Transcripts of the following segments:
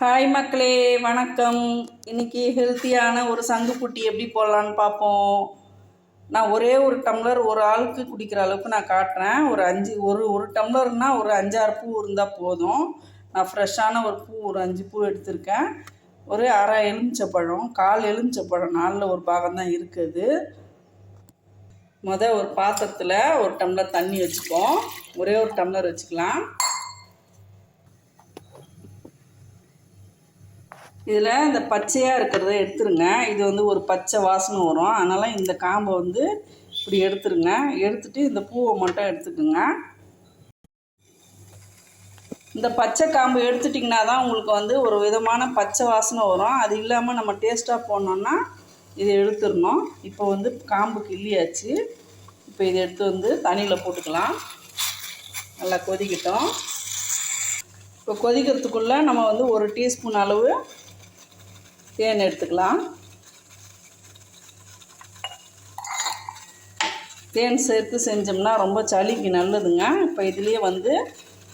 Hi மக்களே வணக்கம். இன்னைக்கு ஹெல்த்தியான ஒரு சங்குக்குட்டி எப்படி போடலான்னு பார்ப்போம். நான் ஒரே ஒரு டம்ளர் ஒரு ஆளுக்கு குடிக்கிற அளவுக்கு நான் காட்டுறேன். ஒரு அஞ்சு ஒரு ஒரு டம்ளர்னால் ஒரு அஞ்சாறு பூ இருந்தால் போதும். நான் ஃப்ரெஷ்ஷான ஒரு பூ ஒரு அஞ்சு பூ எடுத்திருக்கேன். ஒரு அரை எலுமிச்சப்பழம் கால் எலுமிச்சப்பழம் நாலில் ஒரு பாகம் தான் இருக்குது. முத ஒரு பாத்திரத்தில் ஒரு டம்ளர் தண்ணி வச்சுப்போம். ஒரே ஒரு டம்ளர் வச்சுக்கலாம். இதில் இந்த பச்சையாக இருக்கிறத எடுத்துருங்க. இது வந்து ஒரு பச்சை வாசனை வரும். அதனால் இந்த காம்பை வந்து இப்படி எடுத்துருங்க. எடுத்துட்டு இந்த பூவை மட்டும் எடுத்துக்கோங்க. இந்த பச்சை காம்பு எடுத்துட்டிங்கன்னா தான் உங்களுக்கு வந்து ஒரு விதமான பச்சை வாசனை வரும். அது இல்லாமல் நம்ம டேஸ்ட்டாக போனோன்னா இதை எடுத்துடணும். இப்போ வந்து காம்பு கிள்ளியாச்சு. இப்போ இதை எடுத்து வந்து தண்ணியில் போட்டுக்கலாம். நல்லா கொதிக்கட்டும். இப்போ கொதிக்கிறதுக்குள்ளே நம்ம வந்து ஒரு டீஸ்பூன் அளவு தேன் எடுத்துக்கலாம். தேன் சேர்த்து செஞ்சோம்னா ரொம்ப சளிக்கு நல்லதுங்க. இப்போ இதுலேயே வந்து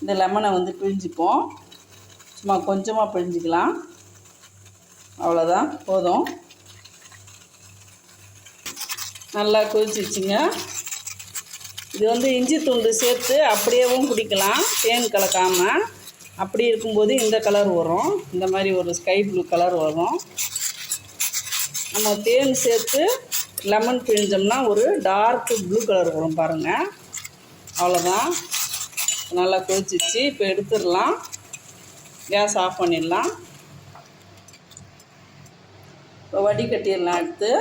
இந்த லெமனை வந்து பிழிஞ்சிப்போம். சும்மா கொஞ்சமாக பிழிஞ்சிக்கலாம். அவ்வளோதான் போதும். நல்லா கொதிச்சிச்சுங்க இது வந்து இஞ்சி துண்டு சேர்த்து அப்படியேவும் குடிக்கலாம் தேன் கலக்காமல் அப்படி இருக்கும்போது இந்த கலர் வரும். இந்த மாதிரி ஒரு ஸ்கை ப்ளூ கலர் வரும். நம்ம தேன் சேர்த்து லெமன் பிழிஞ்சோம்னா ஒரு டார்க் ப்ளூ கலர் வரும் பாருங்கள் அவ்வளோதான் நல்லா கொதிச்சிச்சு. இப்போ எடுத்துடலாம். கேஸ் ஆஃப் பண்ணிடலாம். இப்போ வடிகட்டிடலாம் எடுத்து.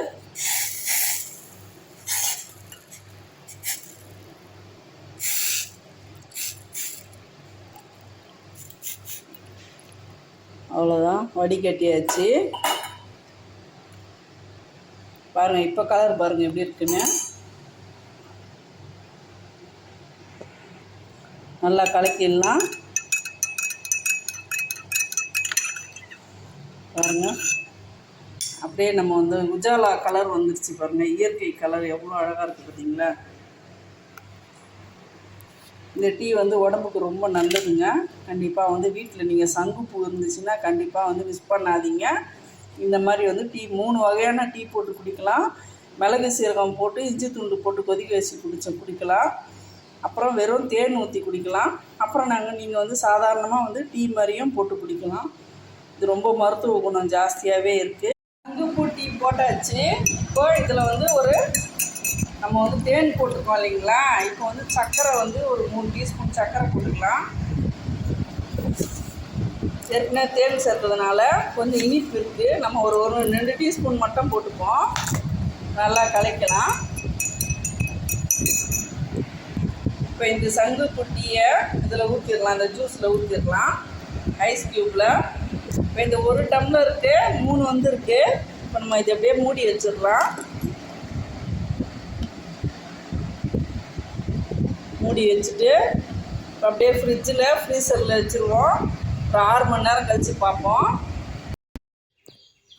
அவ்வளோதான் வடிகட்டியாச்சு பாருங்கள் இப்போ கலர் பாருங்கள் எப்படி இருக்குன்னு. நல்லா கலக்கிடலாம். பாருங்கள் அப்படியே நம்ம வந்து உஜாலா கலர் வந்துருச்சு பாருங்கள் இயற்கை கலர் எவ்வளோ அழகாக இருக்குது பார்த்தீங்களா இந்த டீ வந்து உடம்புக்கு ரொம்ப நல்லதுங்க. கண்டிப்பாக வந்து வீட்டில் நீங்கள் சங்குப்பூ இருந்துச்சுன்னா கண்டிப்பாக வந்து மிஸ் பண்ணாதீங்க. இந்த மாதிரி வந்து டீ மூணு வகையான டீ போட்டு குடிக்கலாம். மிளகு சீரகம் போட்டு இஞ்சி துண்டு போட்டு கொதிக்க வச்சு குடிச்ச குடிக்கலாம். அப்புறம் வெறும் தேன் ஊற்றி குடிக்கலாம். அப்புறம் நாங்கள் நீங்கள் வந்து சாதாரணமாக வந்து டீ மாதிரியும் போட்டு குடிக்கலாம். இது ரொம்ப மருத்துவ குணம் ஜாஸ்தியாகவே இருக்குது சங்குப்பூ டீ போட்டாச்சு. இப்போ இதில் வந்து ஒரு நம்ம வந்து தேன் போட்டுக்கோம் இல்லைங்களா? இப்போ வந்து சர்க்கரை வந்து ஒரு மூணு டீஸ்பூன் சர்க்கரை போட்டுக்கலாம். ஏற்கனவே தேன் சேர்த்ததுனால கொஞ்சம் இனிப்பு இருக்குது நம்ம ஒரு ஒரு ரெண்டு டீஸ்பூன் மட்டும் போட்டுப்போம். நல்லா கலைக்கலாம். இப்போ இந்த சங்கு குட்டியை இதில் ஊற்றிடலாம் இந்த ஜூஸில் ஊற்றிடலாம் ஐஸ் க்யூப்பில் இப்போ இந்த ஒரு டம்ளருக்கு மூணு வந்துருக்கு. இப்போ நம்ம இதை அப்படியே மூடி வச்சிடலாம். மூடி வச்சுட்டு அப்படியே ஃப்ரிட்ஜில் ஃப்ரீசரில் வச்சுருவோம். ஒரு ஆறு மணி நேரம் கழித்து பார்ப்போம்.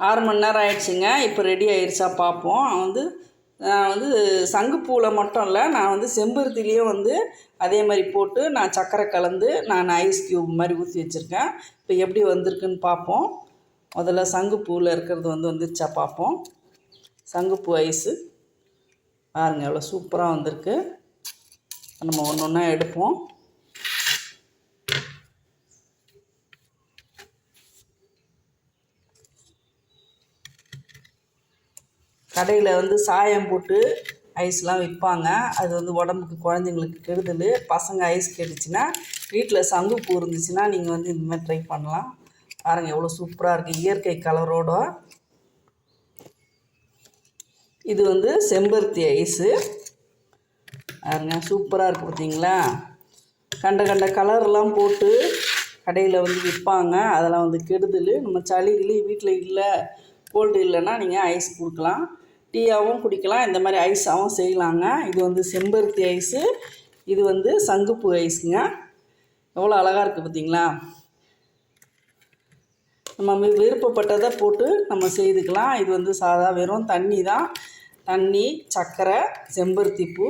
ஆறு மணி நேரம் ஆயிடுச்சுங்க. இப்போ ரெடி ஆயிடுச்சா பார்ப்போம். வந்து நான் வந்து சங்குப்பூவில் மட்டும் இல்லை நான் வந்து செம்பருத்திலையும் வந்து அதே மாதிரி போட்டு நான் சர்க்கரை கலந்து நான் ஐஸ் க்யூப் மாதிரி ஊற்றி வச்சுருக்கேன். இப்போ எப்படி வந்திருக்குன்னு பார்ப்போம். முதல்ல சங்குப்பூவில் இருக்கிறது வந்து வந்துருச்சா பார்ப்போம். சங்குப்பூ ஐஸு பாருங்கள் எவ்வளோ சூப்பராக வந்திருக்கு. நம்ம ஒன்று ஒன்றா எடுப்போம். கடையில் வந்து சாயம் போட்டு ஐஸ்லாம் விற்பாங்க அது வந்து உடம்புக்கு குழந்தைங்களுக்கு கெடுதல். பசங்க ஐஸ் கெடுச்சுன்னா வீட்டில் சங்குப்பூ இருந்துச்சுன்னா நீங்கள் வந்து இந்த மாதிரி ட்ரை பண்ணலாம். பாருங்கள் எவ்வளோ சூப்பராக இருக்குது இயற்கை கலரோட. இது வந்து செம்பருத்தி ஐஸு. பாருங்க சூப்பராக இருக்குது பார்த்தீங்களா கண்ட கண்ட கலர்லாம் போட்டு கடையில் வந்து விற்பாங்க அதெல்லாம் வந்து கெடுதல். நம்ம சளி கிளி வீட்டில் இல்லை கோல்டு இல்லைன்னா நீங்கள் ஐஸ் கொடுக்கலாம். டீயாகவும் குடிக்கலாம். இந்த மாதிரி ஐஸாகவும் செய்யலாங்க. இது வந்து செம்பருத்தி ஐஸு இது வந்து சங்குப்பூ ஐஸுங்க எவ்வளோ அழகாக இருக்குது பார்த்தீங்களா நம்ம விருப்பப்பட்டதை போட்டு நம்ம செய்துக்கலாம். இது வந்து சாதா வெறும் தண்ணி தான். தண்ணி சர்க்கரை செம்பருத்தி பூ.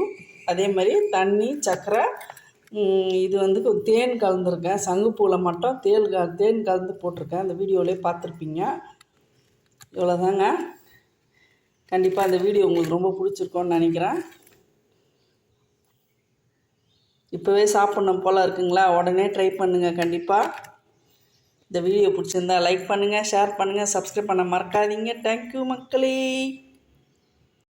அதே மாதிரி தண்ணி சர்க்கரை இது வந்து தேன் கலந்துருக்கேன். சங்குப்பூவில் மட்டும் தேல் க தேன் கலந்து போட்டிருக்கேன். அந்த வீடியோவிலே பார்த்துருப்பீங்க. இவ்வளோதாங்க கண்டிப்பாக அந்த வீடியோ உங்களுக்கு ரொம்ப பிடிச்சிருக்கோன்னு நினைக்கிறேன். இப்போவே சாப்பிட்ணும் போல் இருக்குங்களா? உடனே ட்ரை பண்ணுங்கள் கண்டிப்பாக இந்த வீடியோ பிடிச்சிருந்தா லைக் பண்ணுங்கள் ஷேர் பண்ணுங்கள் சப்ஸ்கிரைப் பண்ண மறக்காதீங்க. தேங்க்யூ மக்களே.